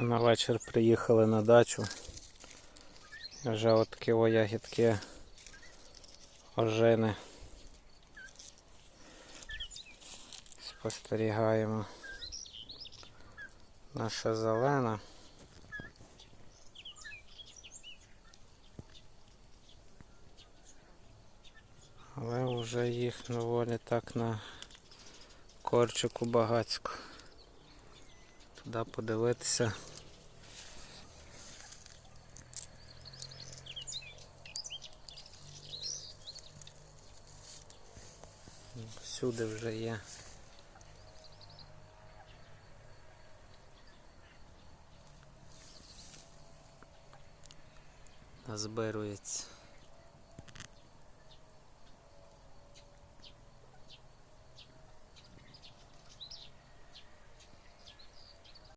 На вечір приїхали на дачу. Вже от такі о ягідки ожини. Спостерігаємо. Наша зелена. Але вже їх доволі так на корчику багацько. Туди подивитися. Всюди вже є. Збирується.